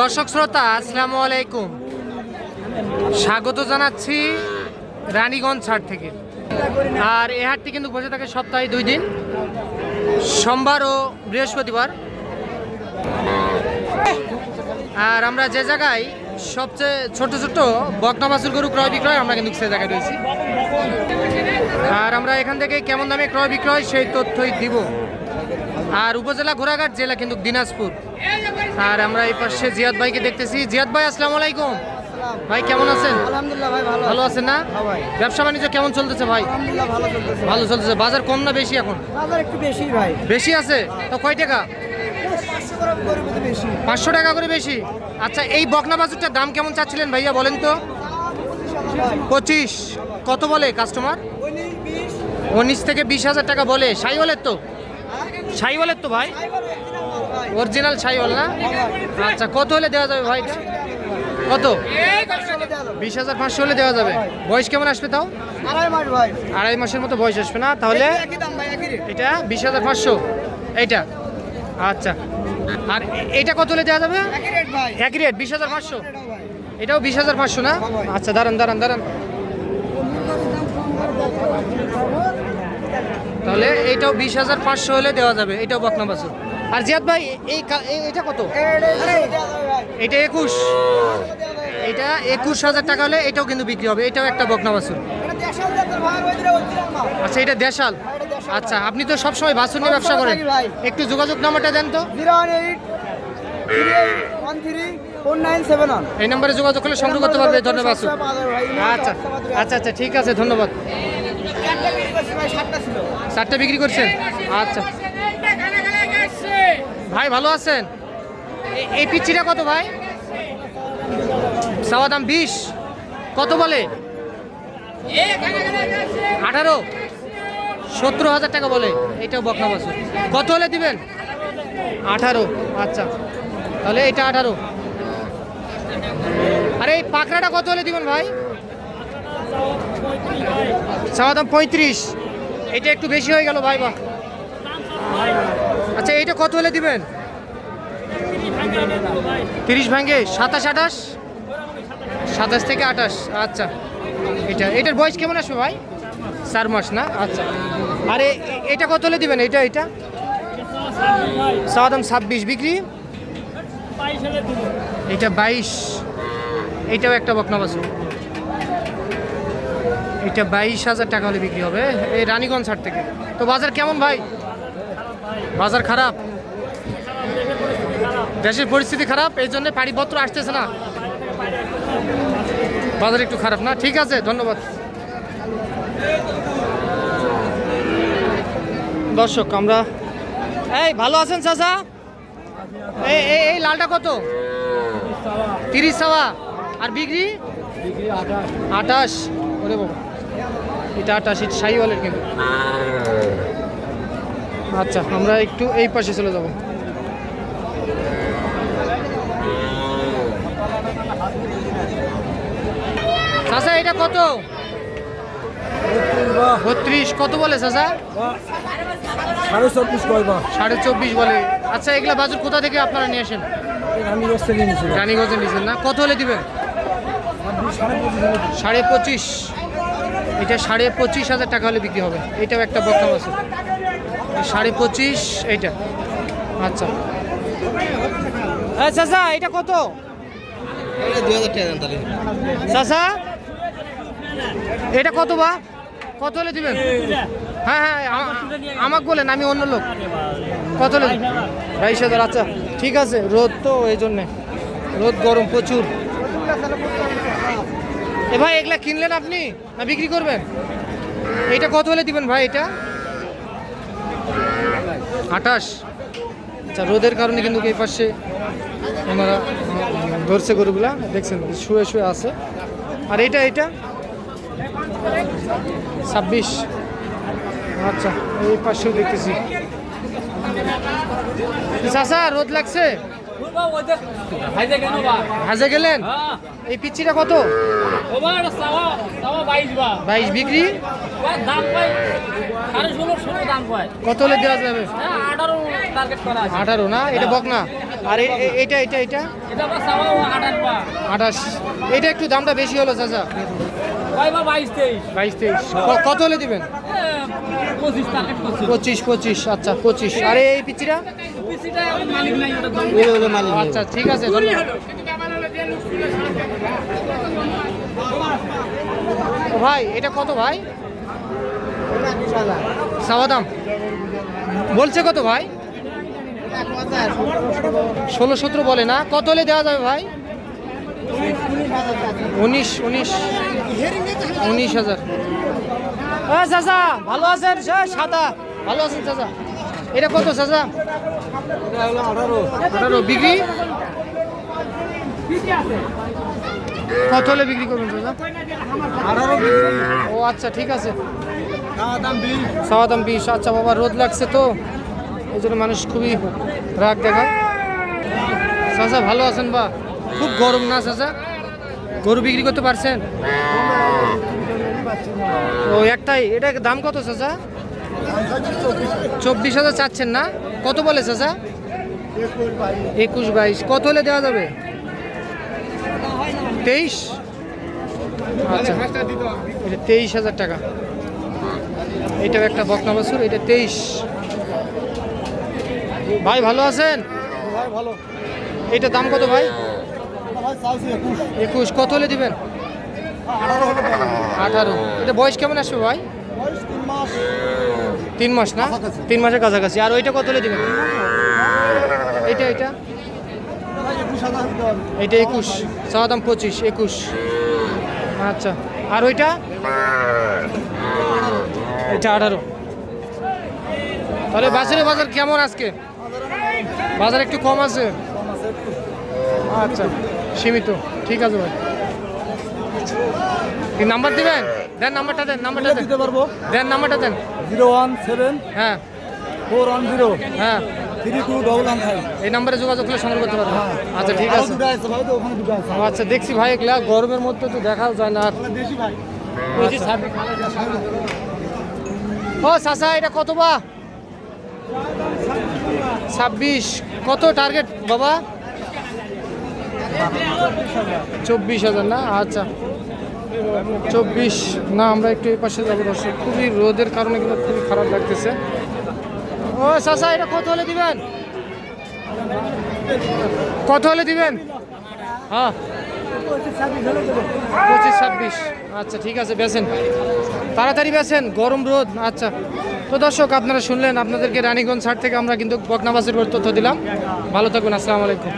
দর্শক শ্রোতা, আসসালামু আলাইকুম। স্বাগত জানাচ্ছি রানীগঞ্জ হাট থেকে। আর এই হাটটি কিন্তু বসে থাকে সপ্তাহে দুই দিন, সোমবার ও বৃহস্পতিবার। আর আমরা যে জায়গায় সবচেয়ে ছোট ছোট বকনা বাছুর গরু ক্রয় বিক্রয়, আমরা কিন্তু সে জায়গায় রয়েছি। আর আমরা এখান থেকে কেমন দামে ক্রয় বিক্রয়, সেই তথ্যই দিব। আর উপজেলা ঘোড়াঘাট জেলা কিন্তু দিনাজপুর। আর আমরা এই পাশে জিয়াদ ভাইকে দেখতেছি। জিয়াদ ভাই আসসালামু আলাইকুম। ভাই কেমন আছেন? আলহামদুলিল্লাহ ভাই ভালো ভালো আছেন না? হ্যাঁ ভাই। ব্যবসা বাণিজ্য কেমন চলতেছে ভাই? আলহামদুলিল্লাহ ভালো চলতেছে। ভালো চলতেছে। বাজার কম না বেশি এখন? বাজার একটু বেশি ভাই। বেশি আছে? তো কয় টাকা? পাঁচশো টাকা করে বেশি? আচ্ছা এই বকনা বাছুরটার দাম কেমন চাচ্ছিলেন ভাইয়া বলেন তো? পঁচিশ। কত বলে কাস্টমার? উনিশ থেকে বিশ হাজার টাকা বলে। সাইওয়ালের তো? সাইওয়ালের তো ভাই? অরিজিনাল সাইওয়াল না? আচ্ছা কত হলে দেওয়া যাবে ভাই? কত? বিশ হাজার পাঁচশো হলে দেওয়া যাবে। বয়স কেমন আসবে তাও? আড়াই মাসের মতো বয়স আসবে না? তাহলে এটা বিশ হাজার পাঁচশো। এইটা? আচ্ছা। আর এ- এইটা কত হলে দেওয়া যাবে? একই রেট ভাই। একই রেট বিশ হাজার পাঁচশো। এটাও বিশ হাজার পাঁচশো না? আচ্ছা দাঁড়ান দাঁড়ান দাঁড়ান। তাহলে এইটাও বিশ হাজার পাঁচশো হলে দেওয়া যাবে, এটাও বকনা বাছুর। আর জিয়াদ ভাই, এই এটা কত? এটা একুশ। এটা একুশ হাজার টাকা হলে এটাও কিন্তু বিক্রি হবে, এটাও একটা বকনা বাছুর। আচ্ছা এটা দেশাল। আচ্ছা আপনি তো সবসময় বাছুর নিয়ে ব্যবসা করেন। একটু যোগাযোগ নাম্বারটা দেন তো। এই নম্বরে যোগাযোগ করলে সংগ্রহ করতে পারবে, ধন্যবাদ আচ্ছা আচ্ছা আচ্ছা ঠিক আছে, ধন্যবাদ। চারটে বিক্রি করছেন? আচ্ছা। ভাই, ভালো আছেন? এই পিচ্ছিটা কত ভাই? চাওয়া দাম বিশ। কত বলে? আঠারো। সতেরো হাজার টাকা বলে। এটাও বকনা বাছুর। কত হলে দিবেন? আঠারো। আচ্ছা। তাহলে এটা আঠারো। আরে, এই পাকড়াটা কত হলে দিবেন ভাই? চাওয়া দাম পঁয়ত্রিশ। এটা একটু বেশি হয়ে গেল, ভাই বা আচ্ছা এইটা কত হলে দিবেন? তিরিশ ভাঙ্গে সাতাশ আঠাশ? সাতাশ থেকে আঠাশ আচ্ছা। এটা, এটার বয়স কেমন আসবে, ভাই? চার মাস, না? আচ্ছা। আরে এটা কত হলে দিবেন? এটা এটা? চাওয়া দাম ছাব্বিশ, বিক্রি? এটা বাইশ। এটাও একটা বকনা বাছুর এটা বাইশ হাজার টাকা হলে বিক্রি হবে। এই রানীগঞ্জ হাট থেকে। তো বাজার কেমন ভাই? বাজার খারাপ? দেশের পরিস্থিতি খারাপ এই জন্য পাড়িপত্র আসতেছে না। বাজার একটু খারাপ না? ঠিক আছে ধন্যবাদ। দর্শক আমরা এই ভালো আছেন চাচা? এই লালটা কত? তিরিশ সাওয়া আর বিক্রি? আঠাশ। ওরে বাবা। এটা এটা সাইওয়ালের কিন্তু। আচ্ছা আমরা একটু এই পাশে চলে যাব। চাচা এটা কত? বত্রিশ কত বলে চাচা? সাড়ে চব্বিশ কয়বা সাড়ে চব্বিশ বলে। আচ্ছা এগুলা বাজার কোথা থেকে আপনারা নিয়ে আসেন? রানীগঞ্জে নিয়েছেন না? কত হলে দিবেন? সাড়ে পঁচিশ। এটা সাড়ে পঁচিশ হাজার টাকা হলে বিক্রি হবে। এটাও একটা বকনা আছে। সাড়ে পঁচিশ এইটা। আচ্ছা। হ্যাঁ চাচা এটা কত? চাচা এটা কত বা? কত হলে দিবেন? হ্যাঁ হ্যাঁ আমাকে বলেন আমি অন্য লোক। কত হলে বাইশ হাজার আচ্ছা। ঠিক আছে রোদ তো এই জন্যে। রোদ গরম প্রচুর। এ ভাই, এগুলা কিনলেন আপনি? না বিক্রি করবেন? এটা কত হলে দিবেন ভাই এটা? আঠাশ। আচ্ছা রোদের কারণে কিন্তু এই পাশে ওনারা ধরছে গরুগুলা। দেখছেন, শুয়ে শুয়ে আছে। আর এটা এটা? ছাব্বিশ। আচ্ছা এই পাশেও দেখতেছি। চাষা রোদ লাগছে? হাজে গেলেন? হ্যাঁ। এই পিচ্ছিটা কত? বাইশ বিক্রি? কত হলে দেওয়া যাবে? হ্যাঁ আঠারো না? এটা বক না আর এটা এটা এটা? আঠাশ এটা একটু দামটা বেশি হলো চাচা। বাইশ তেইশ? কত হলে দিবেন? পঁচিশ পঁচিশ পঁচিশ আচ্ছা পঁচিশ। আর এই পিচিটা আচ্ছা ঠিক আছে ধন্যবাদ। ভাই এটা কত ভাই? সাবাদাম বলছে কত ভাই? ষোলো সতেরো বলে না? কত হলে দেওয়া যাবে ভাই? উনিশ উনিশ উনিশ হাজার। চাচা ভালো আছেন? সাদা। ভালো আছেন চাচা? এটা কত চাচা? আঠারো। বিক্রি? কত হলে বিক্রি করবেন চাচা? ও আচ্ছা ঠিক আছে। সাওয়া দাম বিশ আচ্ছা বাবা রোদ লাগছে তো। এই জন্য মানুষ খুবই রাগ দেখায়। চাচা ভালো আছেন বা? খুব গরম না চাচা? গরু বিক্রি করতে পারছেন? ও একটাই। এটা দাম কত চাচা? চব্বিশ হাজার চাচ্ছেন না? কত বলে চাচা? একুশ বাইশ। কত হলে দেওয়া যাবে? তেইশ? আচ্ছা। এটা তেইশ হাজার টাকা। এটাও একটা বকনা বাছুর এটা তেইশ। ভাই ভালো আছেন? ভালো। এটা দাম কত ভাই? একুশ। কত হলে দিবেন? আঠারো এটা বয়স কেমন আসবে ভাই? তিন মাস না? তিন মাসের কাছাকাছি। আর ওইটা কত হলে দিবেন? এটা এটা। এটা একুশ। চাওয়া দাম পঁচিশ একুশ। আচ্ছা। আর ওইটা? এটা আঠারো। তাহলে বাজারে বাজার কেমন আজকে? বাজার একটু কম আছে? আচ্ছা সীমিত। ঠিক আছে ভাই। নাম্বার দিবেন? দেন নাম্বারটা দেন নাম্বারটা দিতে পারব। দেন নাম্বারটা দেন। জিরো ওয়ান সেভেন হ্যাঁ। ফোর ওয়ান জিরো হ্যাঁ। Three two double one five এই নাম্বারে যোগাযোগ করলে সংগ্রহ করতে পারবেন। আচ্ছা ঠিক আছে। আচ্ছা দেখছি ভাই এগুলা গরমের মধ্যে তো দেখাও যায় না। ও চাচা এটা কত বা? ছাব্বিশ। কত টার্গেট বাবা? চব্বিশ হাজার না? আচ্ছা। চব্বিশ। না, আমরা একটু এই পাশে যাব দর্শক। খুবই রোদের কারণে কিন্তু খুবই খারাপ লাগতেছে। ও, চাচা, এটা কত হলে দিবেন? কত হলে দিবেন? হ্যাঁ। পঁচিশ, ছাব্বিশ। আচ্ছা ঠিক আছে বেছেন তাড়াতাড়ি বেছেন গরম রোদ। আচ্ছা। তো দর্শক, আপনারা শুনলেন, আপনাদেরকে রানীগঞ্জ ছাড় থেকে আমরা কিন্তু বকনাবাসের তথ্য দিলাম। ভালো থাকুন, আসসালামু আলাইকুম।